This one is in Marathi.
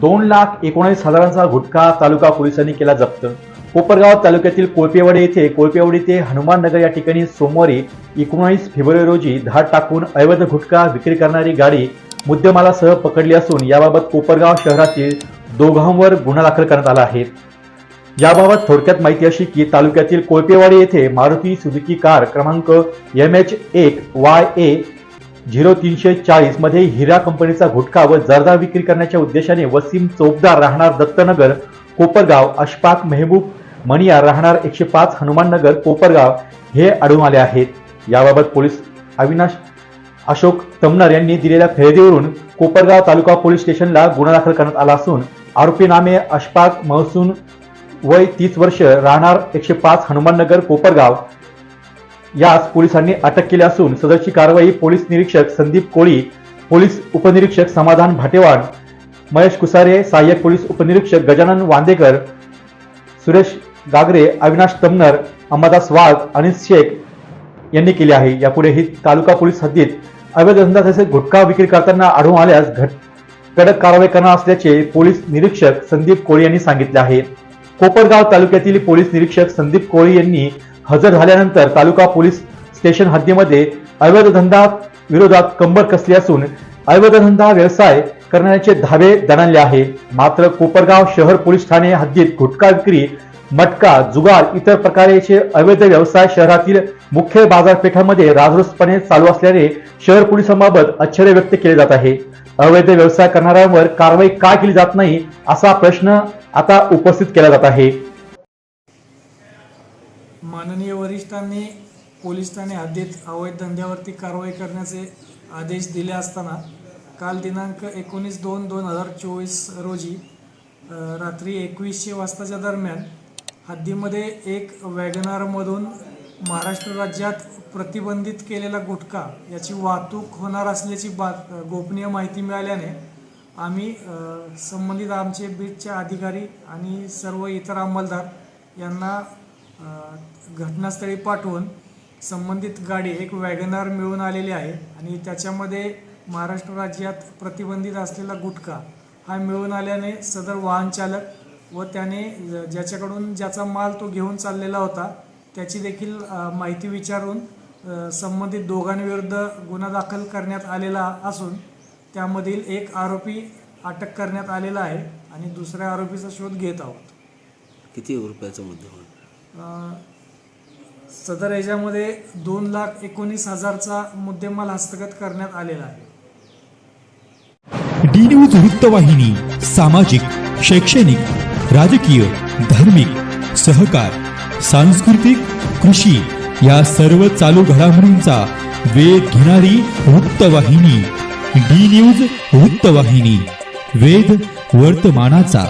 दोन लाख एकोणीस हजारांचा गुटखा तालुका पोलिसांनी केला जप्त. कोपरगाव तालुक्यातील कोळपेवाडी येथे कोळपेवाडी ते हनुमान नगर या ठिकाणी सोमवारी एकोणीस फेब्रुवारी रोजी धाड टाकून अवैध गुटखा विक्री करणारी गाडी मुद्देमालासह पकडली असून याबाबत कोपरगाव शहरातील दोघांवर गुन्हा दाखल करण्यात आला आहे. याबाबत थोडक्यात माहिती अशी की तालुक्यातील कोळपेवाडी येथे मारुती सुझुकी कार क्रमांक एम एच एक वाय ए झिरो तीनशे चाळीसमध्ये हिरा कंपनीचा गुटखा व जर्दा विक्री करण्याच्या उद्देशाने वसीम चौकदार राहणार दत्तनगर कोपरगाव अशफाक मेहबूब मणिया राहणार एकशे पाच हनुमाननगर कोपरगाव हे आढळून आले आहेत. याबाबत पोलीस अविनाश अशोक तमनर यांनी दिलेल्या फिर्यादीवरून कोपरगाव तालुका पोलीस स्टेशनला गुन्हा दाखल करण्यात आला असून आरोपी नामे अशफाक महसून वय तीस वर्ष राहणार एकशे पाच हनुमाननगर कोपरगाव यास पोलिसांनी अटक केली असून सदरची कारवाई पोलीस निरीक्षक संदीप कोळी पोलीस उपनिरीक्षक समाधान भाटेवाड महेश कुसारे सहाय्यक पोलीस उपनिरीक्षक गजानन वांदेकर सुरेश गागरे अविनाश तमनर अंबादास वाघ अनिल शेख यांनी केली आहे. यापुढे ही तालुका पोलीस हद्दीत अवैध धंदा तसेच गुटखा विक्री करताना आढळून आल्यास घट कडक कारवाई करणार असल्याचे पोलीस निरीक्षक संदीप कोळी यांनी सांगितले आहे. कोपरगाव तालुक्यातील पोलीस निरीक्षक संदीप कोळी यांनी हजर झाल्यानंतर तालुका पोलीस स्टेशन हद्दीमध्ये अवैध धंदा विरोधात कंबर कसली असून अवैध धंदा व्यवसाय करण्याचे धावे दणाणले आहे. मात्र कोपरगाव शहर पोलीस ठाणे हद्दीत गुटखा विक्री मटका जुगार इतर प्रकारचे अवैध व्यवसाय शहरातील मुख्य बाजारपेठांमध्ये राजरोसपणे चालू असल्याने शहर पोलिसांबाबत आश्चर्य व्यक्त केले जात आहे. अवैध व्यवसाय करणाऱ्यांवर कारवाई का केली जात नाही असा प्रश्न आता उपस्थित केला जात आहे. माननीय वरिष्ठांनी पोलीस ठाणे हद्दीत अवैध धंद्यावरती कारवाई करण्याचे आदेश दिले असताना काल दिनांक एकोणीस दोन दोन हजार चोवीस रोजी रात्री एकवीसशे वाजताच्या दरम्यान हद्दीमध्ये एक वॅगनारमधून महाराष्ट्र राज्यात प्रतिबंधित केलेला गुटखा याची वाहतूक होणार असल्याची बात गोपनीय माहिती मिळाल्याने आम्ही संबंधित आमचे बीटचे अधिकारी आणि सर्व इतर अंमलदार यांना घटनास्थळी पाठवून संबंधित गाडी एक वॅगनार मिळून आलेली आहे आणि त्याच्यामध्ये महाराष्ट्र राज्यात प्रतिबंधित असलेला गुटखा हा मिळून आल्याने सदर वाहन चालक व त्याने ज- ज्याच्याकडून ज्याचा माल तो घेऊन चाललेला होता त्याची देखील माहिती विचारून संबंधित दोघांविरुद्ध गुन्हा दाखल करण्यात आलेला असून त्यामधील एक आरोपी अटक करण्यात आलेला आहे आणि दुसऱ्या आरोपीचा शोध घेत आहोत. किती रुपयाचा मुद्दा सदर याच्यामध्ये दोन लाख एकोणीस हजारचा मुद्देमाल हस्तगत करण्यात आलेला आहे. डी न्यूज वृत्तवाहिनी सामाजिक शैक्षणिक राजकीय धार्मिक सहकार सांस्कृतिक कृषी या सर्व चालू घडामोडींचा वेध घेणारी वृत्तवाहिनी डी न्यूज वृत्तवाहिनी वेध वर्तमानाचा.